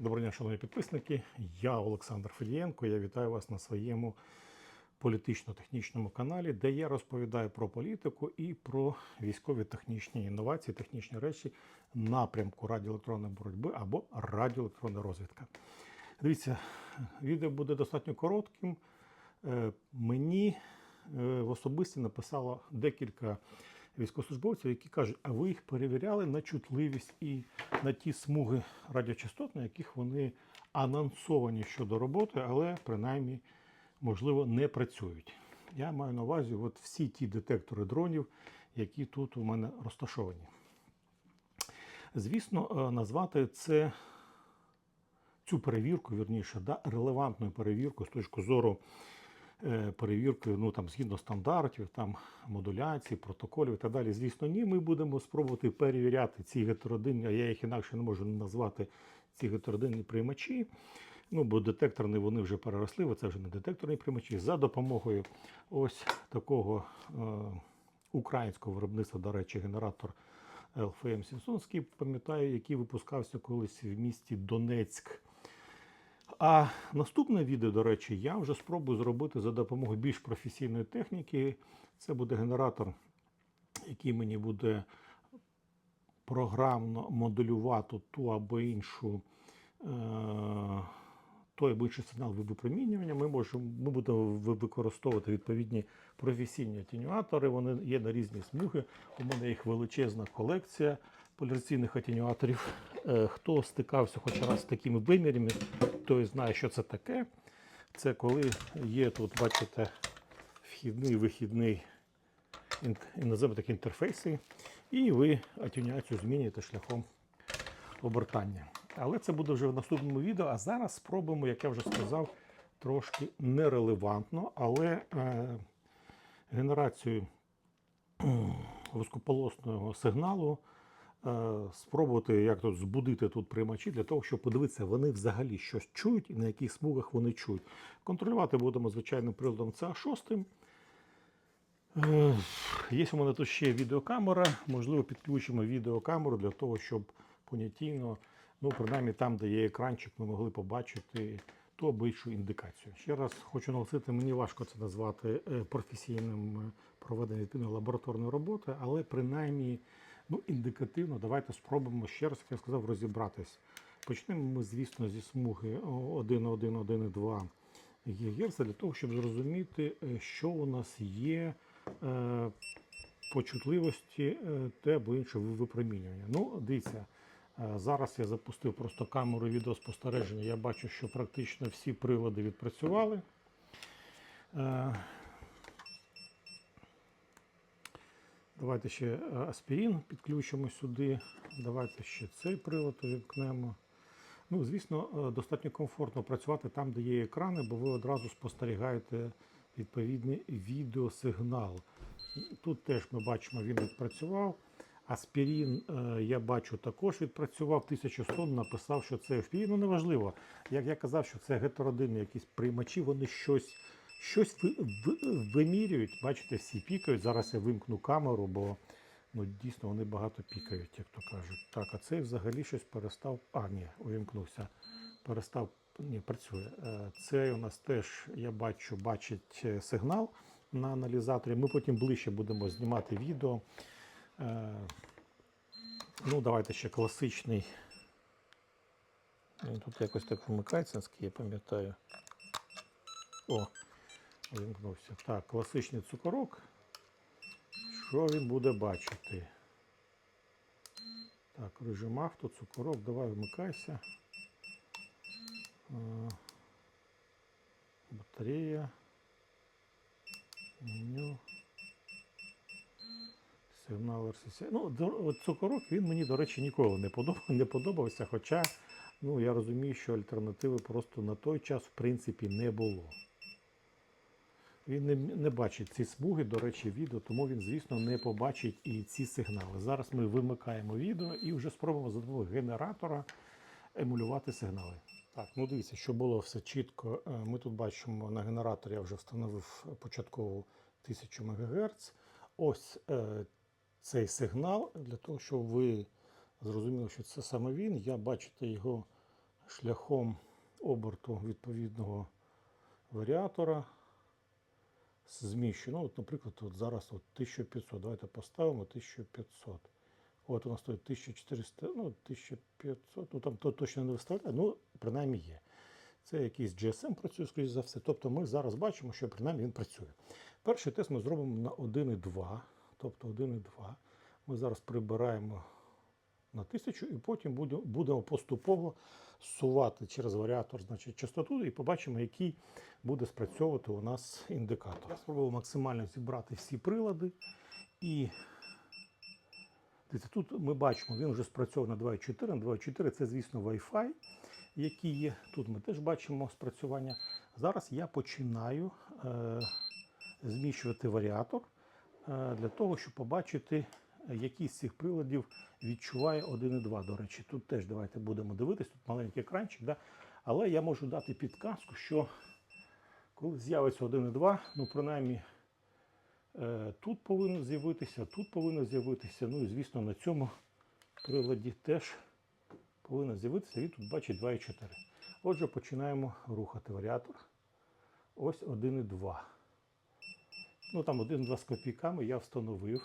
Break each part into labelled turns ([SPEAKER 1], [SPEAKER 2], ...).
[SPEAKER 1] Доброго дня, шановні підписники. Я Олександр Федієнко. Я вітаю вас на своєму політично-технічному каналі, де я розповідаю про політику і про військові технічні інновації, технічні речі напрямку радіоелектронної боротьби або радіоелектронна розвідка. Дивіться, відео буде достатньо коротким. Е, Мені е, в особисті написало декілька військовослужбовців, які кажуть, а ви їх перевіряли на чутливість і на ті смуги радіочастот, на яких вони анонсовані щодо роботи, але принаймні, можливо, не працюють. Я маю на увазі от всі ті детектори дронів, які тут у мене розташовані. Звісно, е, назвати це цю перевірку, вірніше, да, релевантною перевіркою з точки зору перевірки, ну там згідно стандартів, там модуляції, протоколів і так далі. Звісно, ні. Ми будемо спробувати перевіряти ці гетеродинні, а я їх інакше не можу назвати ці гетеродинні приймачі. Ну, бо детекторні вони вже переросли, бо це вже не детекторні приймачі. За допомогою ось такого е, українського виробництва, до речі, генератор LFM 700, пам'ятаю, який випускався колись в місті Донецьк. А наступне відео, до речі, я вже спробую зробити за допомогою більш професійної техніки. Це буде генератор, який мені буде програмно моделювати ту або іншу. Е- той або інший сигнал випромінювання. Ми можемо ми будемо використовувати відповідні професійні атенюатори. Вони є на різні смуги. У мене їх величезна колекція поляризаційних атенюаторів. Е, Хто стикався хоч раз з такими вимірами, той знає, що це таке. Це коли є тут, бачите, вхідний вихідний називаємо так інтерфейси, і ви атюняцію змінюєте шляхом обертання. Але це буде вже в наступному відео. А зараз спробуємо, як я вже сказав, трошки нерелевантно, але е, генерацію вузькополосного сигналу спробувати як тут збудити тут приймачі для того, щоб подивитися, вони взагалі щось чують і на яких смугах вони чують. Контролювати будемо звичайним приладом CA6. Е, Є у мене тут ще відеокамера. Можливо, підключимо відеокамеру для того, щоб понятійно, ну, принаймні там, де є екранчик, ми могли побачити ту або індикацію. Ще раз хочу наголосити, мені важко це назвати е, професійним е, проведенням відповідної лабораторної роботи, але принаймні ну, індикативно давайте спробуємо ще раз, як я сказав, розібратись. Почнемо ми, звісно, зі смуги 1.1.1.2 ГГц для того, щоб зрозуміти, е, що у нас є е, по чутливості е, те або інше випромінювання. Ну, дивіться, зараз я запустив просто камеру відеоспостереження. Я бачу, що практично всі прилади відпрацювали. Е, Давайте ще е, аспірин підключимо сюди. Давайте ще цей привод увімкнемо. Ну, звісно, е, достатньо комфортно працювати там, де є екрани, бо ви одразу спостерігаєте відповідний відеосигнал. Тут теж ми бачимо, він відпрацював. Аспірін, е, я бачу, також відпрацював 1100, написав, що це FPV. Ну, неважливо. Як я казав, що це гетеродинні якісь приймачі, вони щось, щось ви- ви- вимірюють. Бачите, всі пікають. Зараз я вимкну камеру, бо ну, дійсно вони багато пікають, як то кажуть. Так, а цей взагалі щось перестав. А, ні, увімкнувся. Перестав. Ні, працює. Е, Цей у нас теж, я бачу, бачить е, сигнал на аналізаторі. Ми потім ближче будемо знімати відео. Е, Ну, давайте ще класичний. Тут якось так вмикається, наскільки я пам'ятаю. О, вимкнувся. Так, класичний цукорок. Що він буде бачити? Так, режим авто, цукорок, давай вмикайся. Е, Батарея. Меню. Сигнал RCC. Ну, цукорок він мені, до речі, ніколи не подобав, не подобався. Хоча ну, я розумію, що альтернативи просто на той час, в принципі, не було. Він не, не бачить ці смуги, до речі, відео, тому він, звісно, не побачить і ці сигнали. Зараз ми вимикаємо відео і вже спробуємо за допомогою генератора емулювати сигнали. Так, ну дивіться, що було все чітко. Е, Ми тут бачимо на генераторі, я вже встановив початкову 1000 МГц. Ось е, цей сигнал для того, щоб ви зрозуміли, що це саме він. Я бачите його шляхом оберту відповідного варіатора зміщу. Ну, от, наприклад, от зараз от 1500. Давайте поставимо 1500. От нас стоїть 1400, ну, 1500, ну там то точно не виставляє, ну, принаймні є. Це якийсь GSM працює, скоріш за все. Тобто ми зараз бачимо, що принаймні він працює. Перший тест ми зробимо на 1,2. Тобто 1,2. Ми зараз прибираємо на 1000 і потім будемо, будемо поступово сувати через варіатор значить, частоту і побачимо, який буде спрацьовувати у нас індикатор. Я спробував максимально зібрати всі прилади. І тут ми бачимо, він вже спрацьовує на 2.4. На 2.4 це, звісно, Wi-Fi, який є. Тут ми теж бачимо спрацювання. Зараз я починаю е, зміщувати варіатор е, для того, щоб побачити, який з цих приладів відчуває 1,2. До речі, тут теж давайте будемо дивитись, тут маленький екранчик, да? але я можу дати підказку, що коли з'явиться 1,2, ну принаймні е, тут повинно з'явитися, тут повинно з'явитися. Ну і звісно на цьому приладі теж повинно з'явитися. Він тут бачить 2,4. Отже, починаємо рухати варіатор. Ось 1,2. Ну там 1,2 з копійками я встановив.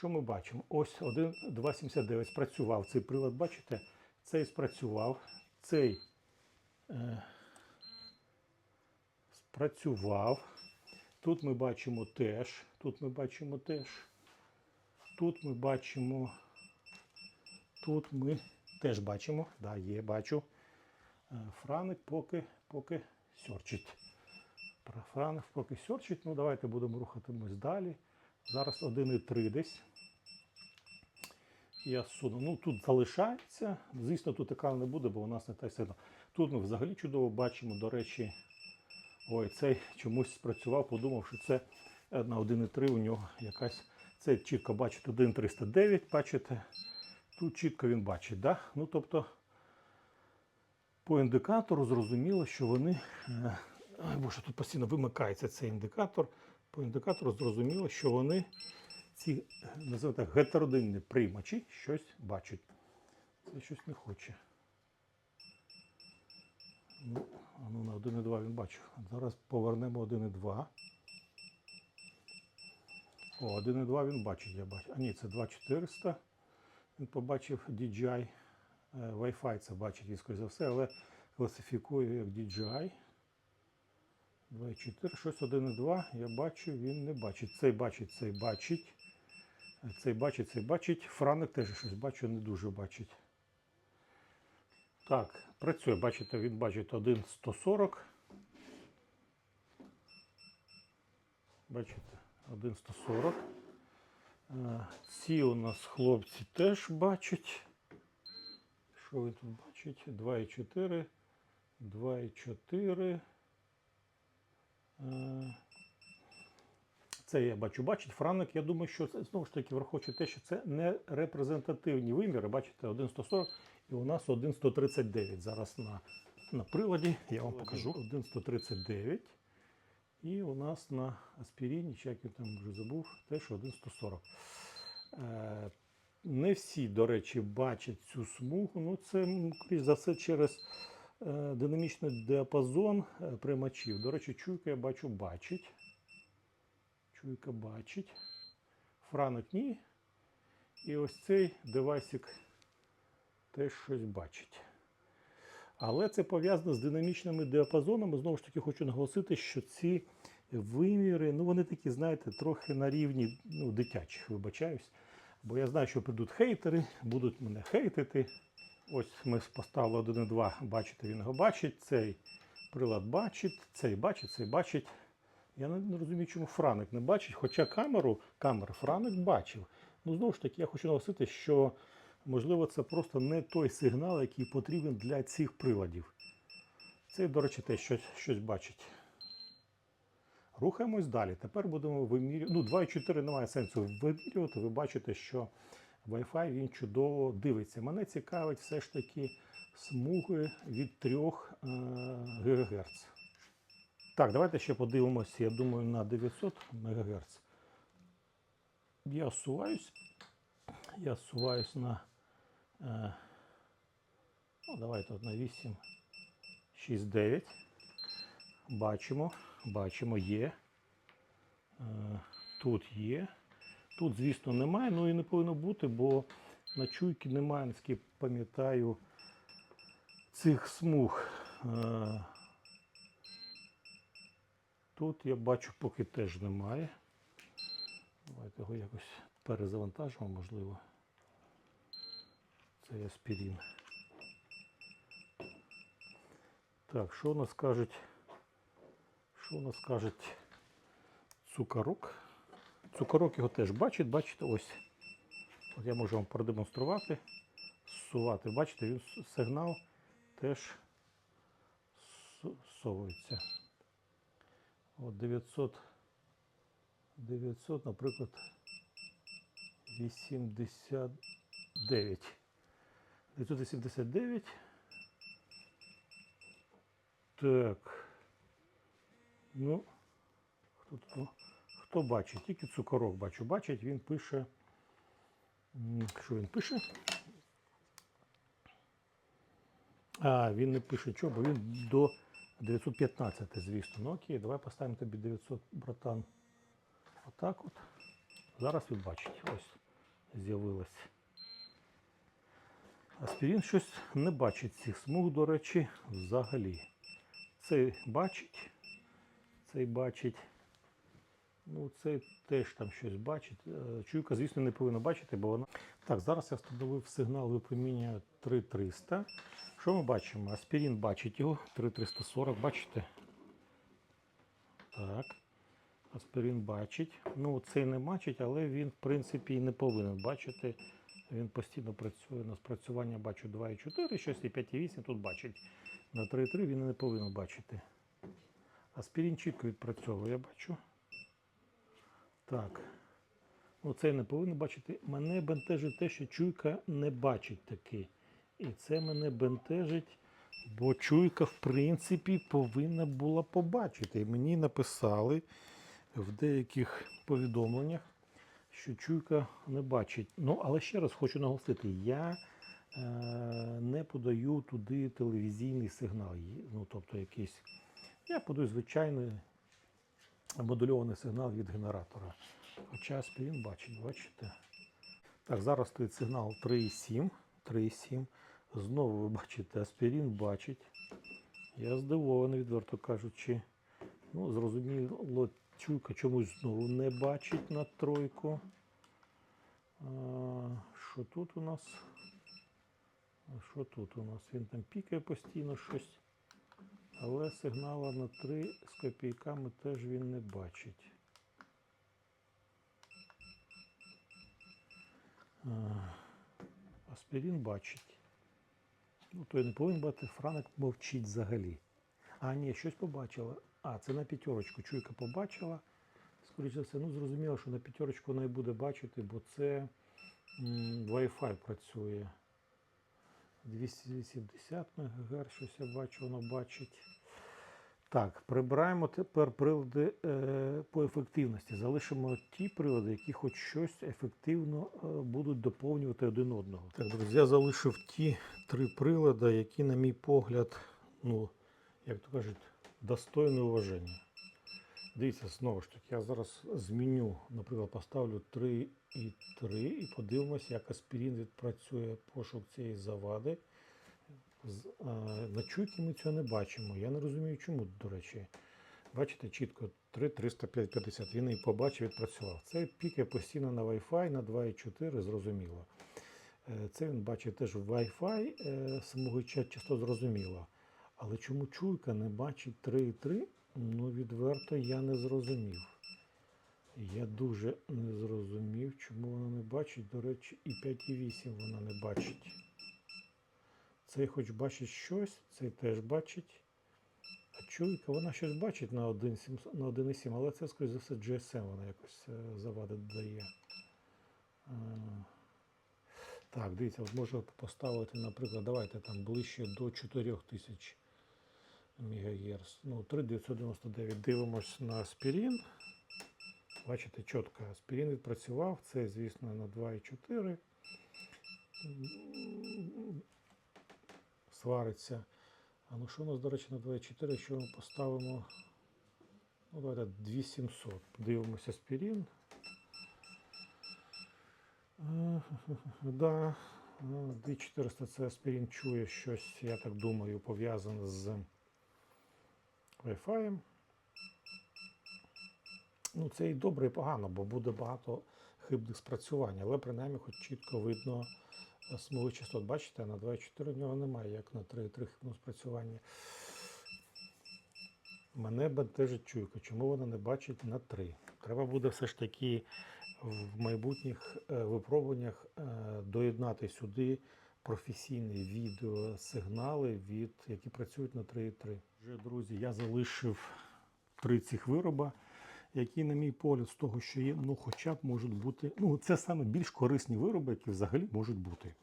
[SPEAKER 1] Що ми бачимо? Ось 1,279 спрацював цей прилад, бачите? Цей спрацював, цей е, спрацював. Тут ми бачимо теж. Тут ми бачимо теж. Тут ми бачимо. Тут ми теж бачимо. Да, є, бачу. Е, Франик поки, поки сьорчить. Франик поки сьорчить. Ну, давайте будемо рухатимось далі. Зараз 1,3 десь. Я суну. Ну, тут залишається. Звісно, тут екран не буде, бо у нас не так сильно. Тут ми взагалі чудово бачимо, до речі, ой, цей чомусь спрацював, подумав, що це на 1,3 у нього якась. Це чітко бачить 1,309, бачите. Тут чітко він бачить. Да? Ну, тобто, по індикатору зрозуміло, що вони. е, боже, тут постійно вимикається цей індикатор. По індикатору зрозуміло, що вони ці е, називаємо так, гетеродинні приймачі щось бачать. Це щось не хоче. Ну, ну на 1,2 він бачив. Зараз повернемо 1,2. О, 1,2 він бачить, я бачу. А ні, це 2,400. Він побачив DJI. Е, Wi-Fi це бачить, він, скоріш за все, але класифікує як DJI. 2,4, щось 1,2. Я бачу, він не бачить. Цей бачить, цей бачить. Цей бачить, цей бачить. Франик теж щось бачу, не дуже бачить. Так, працює. Бачите, він бачить 1,140. Бачите, 1,140. Е, Ці у нас хлопці теж бачать. Що ви тут бачите? 2,4, 2,4. Це я бачу, бачить Франик. Я думаю, що це знову ж таки враховуючи те, що це не репрезентативні виміри. Бачите, 1,140 і у нас 1,139. Зараз на, на приладі я вам покажу 1,139. І у нас на аспіріні, чи як він там вже забув, теж 1,140. Е, Не всі, до речі, бачать цю смугу. Ну, це, м, за все, через е, динамічний діапазон е, приймачів. До речі, чуйка я бачу, бачить. Чуйка бачить. Франик ні. І ось цей девайсик теж щось бачить. Але це пов'язано з динамічними діапазонами. Знову ж таки, хочу наголосити, що ці виміри, ну вони такі, знаєте, трохи на рівні ну, дитячих, вибачаюсь. Бо я знаю, що прийдуть хейтери, будуть мене хейтити. Ось ми поставили 1,2, бачите, він його бачить. Цей прилад бачить, цей бачить, цей бачить. Я не, розумію, чому Франик не бачить, хоча камеру, камеру Франик бачив. Ну, знову ж таки, я хочу наголосити, що можливо це просто не той сигнал, який потрібен для цих приладів. Цей, до речі, теж щось, щось бачить. Рухаємось далі. Тепер будемо вимірювати. Ну, 2,4 немає сенсу вимірювати. Ви бачите, що Wi-Fi він чудово дивиться. Мене цікавить все ж таки смуги від 3 е, ГГц. Так, давайте ще подивимося, я думаю, на 900 МГц. Я суваюсь. Я суваюсь на. Е, Ну, давайте на 8, 6, 9. Бачимо, бачимо, є. Е, Тут є. Тут, звісно, немає, ну і не повинно бути, бо на чуйки немає, наскільки пам'ятаю, цих смуг. Е, Тут я бачу, поки теж немає. Давайте його якось перезавантажимо, можливо. Це аспірин. Так, що у нас кажуть? Що у нас кажуть цукорок? Цукорок його теж бачить, бачите, ось. От я можу вам продемонструвати, зсувати. Бачите, він сигнал теж совується. От 900, 900, наприклад, 89. 989. Так. Ну, хто, тут? хто бачить? Тільки цукорок бачу. Бачить, він пише. Що він пише? А, він не пише чого, бо він до 915, звісно. Ну окей, давай поставимо тобі 900, братан. Отак от. Зараз він бачить. Ось з'явилось. Аспірін щось не бачить цих смуг, до речі, взагалі. Цей бачить, цей бачить. Ну, цей теж там щось бачить. Е, Чуйка, звісно, не повинна бачити, бо вона. Так, зараз я встановив сигнал випромінювання 3300. Що ми бачимо? Аспірін бачить його 3340, бачите? Так. Аспірин бачить. Ну, цей не бачить, але він, в принципі, і не повинен бачити. Він постійно працює на спрацювання, бачу 2,4, щось і 5,8 тут бачить. На 3,3 він не повинен бачити. Аспірин чітко відпрацьовує, я бачу. Так. Цей не повинен бачити. Мене бентежить те, що чуйка не бачить таки. І це мене бентежить, бо чуйка, в принципі, повинна була побачити. І мені написали в деяких повідомленнях, що чуйка не бачить. Ну, але ще раз хочу наголосити, я е, не подаю туди телевізійний сигнал. Ну, тобто якийсь. Я подаю звичайний модульований сигнал від генератора. Хоча аспірин бачить, бачите? Так, зараз стоїть сигнал 3,7. 3,7. Знову ви бачите, аспірин бачить. Я здивований, відверто кажучи. Ну, зрозуміло, чуйка чомусь знову не бачить на тройку. А, що тут у нас? Що тут у нас? Він там пікає постійно щось. Але сигнала на 3 з копійками теж він не бачить. А, Аспірин бачить. Ну, той не повинен бути, Франк мовчить взагалі. А, ні, щось побачила. А, це на п'ятерочку. Чуйка побачила. Скоріше за все, ну зрозуміло, що на п'ятерочку вона і буде бачити, бо це Wi-Fi працює. 280 МГц, щось я бачу, воно бачить. Так, прибираємо тепер прилади е, по ефективності. Залишимо ті прилади, які хоч щось ефективно е, будуть доповнювати один одного. Так, друзі, я залишив ті три прилади, які, на мій погляд, ну, як то кажуть, достойні уваження. Дивіться, знову ж таки, я зараз зміню, наприклад, поставлю 3 і 3 і подивимося, як аспірин відпрацює пошук цієї завади. На чуйки ми цього не бачимо. Я не розумію, чому, до речі. Бачите, чітко 3 350. Він і побачив, відпрацював. Це пікає постійно на Wi-Fi на 2,4, зрозуміло. Е, Це він бачить теж в Wi-Fi, е, самого ча- часто зрозуміло. Але чому чуйка не бачить 3,3? Ну, відверто я не зрозумів. Я дуже не зрозумів, чому вона не бачить. До речі, і 5,8 вона не бачить. Цей хоч бачить щось, цей теж бачить. А чуйка, вона щось бачить на 1,7, на 1,7, але це, скоріш за все, GSM вона якось е, завади додає. Е, Так, дивіться, от можна поставити, наприклад, давайте там ближче до 4000 МГц. Ну, 3,999. Дивимось на аспірин. Бачите, чітко аспірин відпрацював. Це, звісно, на 2,4. Свариться. А ну що у нас, до речі, на 2,4, якщо ми поставимо. Ну, давайте 2700. Дивимося аспірин. Е, Да, ну, 2400 це аспірин чує щось, я так думаю, пов'язане з Wi-Fi. Ну, це і добре, і погано, бо буде багато хибних спрацювань, але принаймні хоч чітко видно смуги частот. Бачите, на 2,4 в нього немає, як на 3,3 хибного спрацювання. Мене бентежить чуйка. Чому вона не бачить на 3? Треба буде все ж таки в майбутніх е, випробуваннях е, доєднати сюди професійні відеосигнали, від, які працюють на 3.3. Вже, друзі, я залишив три цих вироба, які, на мій погляд, з того, що є, ну, хоча б можуть бути. Ну, це саме більш корисні вироби, які взагалі можуть бути.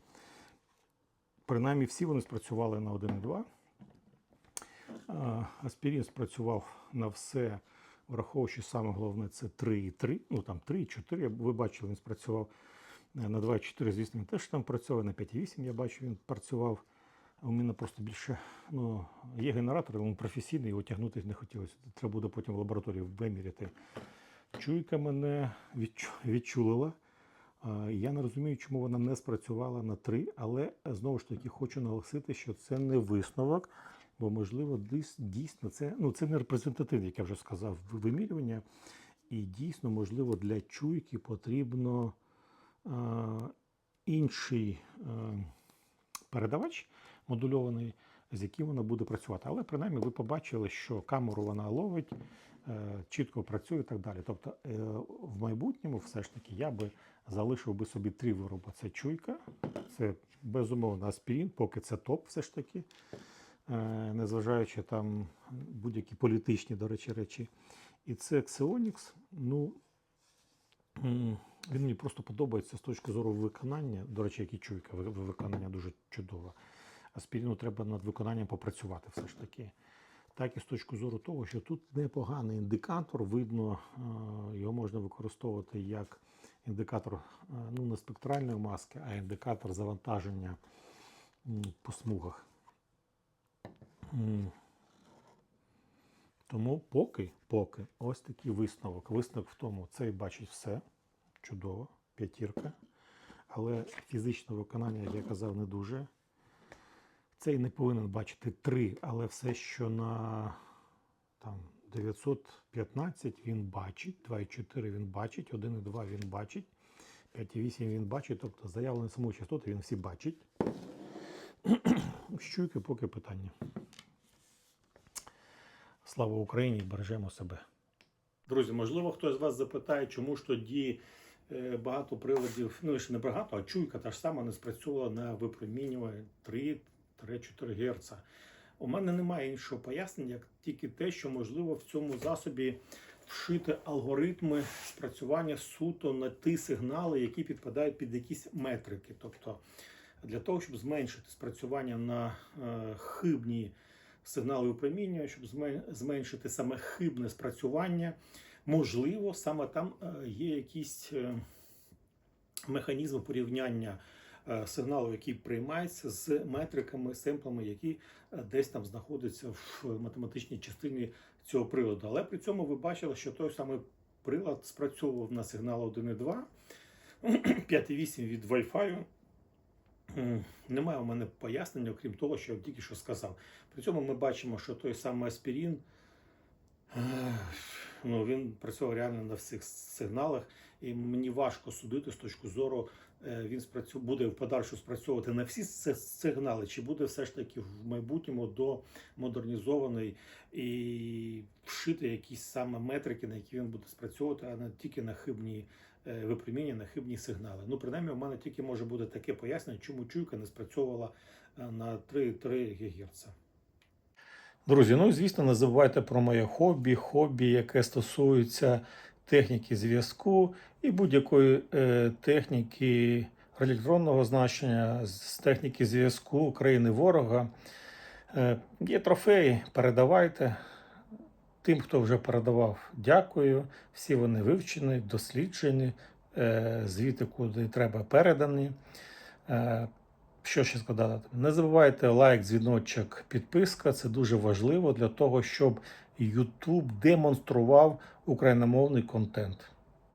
[SPEAKER 1] Принаймні, всі вони спрацювали на 1.2. А, Аспірин спрацював на все, враховуючи саме головне це 3,3, ну там 3,4. Ви бачили, він спрацював е, на 2,4, звісно, він теж там працював, на 5,8 я бачу, він працював. У мене просто більше ну, є генератор, він професійний, його тягнути не хотілося. Треба буде потім в лабораторії виміряти. Чуйка мене відчу- відчулила. Я не розумію, чому вона не спрацювала на 3, але знову ж таки хочу наголосити, що це не висновок, бо можливо дис- дійсно це ну це не репрезентативне, як я вже сказав, вимірювання. І дійсно, можливо, для чуйки потрібно а, інший а, передавач модульований, з яким вона буде працювати. Але принаймні ви побачили, що камеру вона ловить, е, чітко працює і так далі. Тобто е, в майбутньому все ж таки я би залишив би собі три вироби. Це чуйка, це безумовно аспірин, поки це топ все ж таки, е, незважаючи там будь-які політичні, до речі, речі. І це Xeonix, ну він мені просто подобається з точки зору виконання. До речі, як і чуйка, виконання дуже чудове. Аспірину треба над виконанням попрацювати все ж таки. Так і з точки зору того, що тут непоганий індикатор, видно, е, його можна використовувати як індикатор е, ну, не спектральної маски, а індикатор завантаження по смугах. Тому поки, поки ось такий висновок. Висновок в тому, цей бачить все. Чудово, п'ятірка. Але фізичне виконання, як я казав, не дуже. Цей не повинен бачити 3, але все, що на там, 915 він бачить, 2,4 він бачить, 1,2 він бачить, 5,8 він бачить, тобто заявлені самої частоти він всі бачить. Щуйки поки питання. Слава Україні, бережемо себе. Друзі, можливо, хтось з вас запитає, чому ж тоді е, багато приладів, ну ще не багато, а чуйка та ж сама не спрацювала на випромінювання 3-4 Гц. У мене немає іншого пояснення, як тільки те, що можливо в цьому засобі вшити алгоритми спрацювання суто на ті сигнали, які підпадають під якісь метрики. Тобто для того, щоб зменшити спрацювання на е, хибні сигнали випромінювання, щоб зменшити саме хибне спрацювання, можливо, саме там е, є якісь е, механізми порівняння сигналу, який приймається з метриками, семплами, які е, десь там знаходяться в математичній частині цього приладу. Але при цьому ви бачили, що той самий прилад спрацьовував на сигнал 1,2, 5,8 від Wi-Fi. Немає у мене пояснення, окрім того, що я тільки що сказав. При цьому ми бачимо, що той самий аспірин, е, ну, він працював реально на всіх сигналах, і мені важко судити з точки зору, е, він спрацю... буде в подальшу спрацьовувати на всі сигнали, чи буде все ж таки в майбутньому до модернізований і вшити якісь саме метрики, на які він буде спрацьовувати, а не тільки на хибні е, випроміння, на хибні сигнали. Ну, принаймні, у мене тільки може бути таке пояснення, чому чуйка не спрацьовувала е, на 3,3 ГГц. Друзі, ну і звісно, не забувайте про моє хобі, хобі, яке стосується техніки зв'язку і будь-якої е, техніки радіоелектронного значення, з техніки зв'язку країни ворога. Е, є трофеї, передавайте. Тим, хто вже передавав, дякую. Всі вони вивчені, досліджені, е, звіти, куди треба передані. Що ще сказати? Не забувайте лайк, дзвіночок, підписка. Це дуже важливо для того, щоб YouTube демонстрував україномовний контент.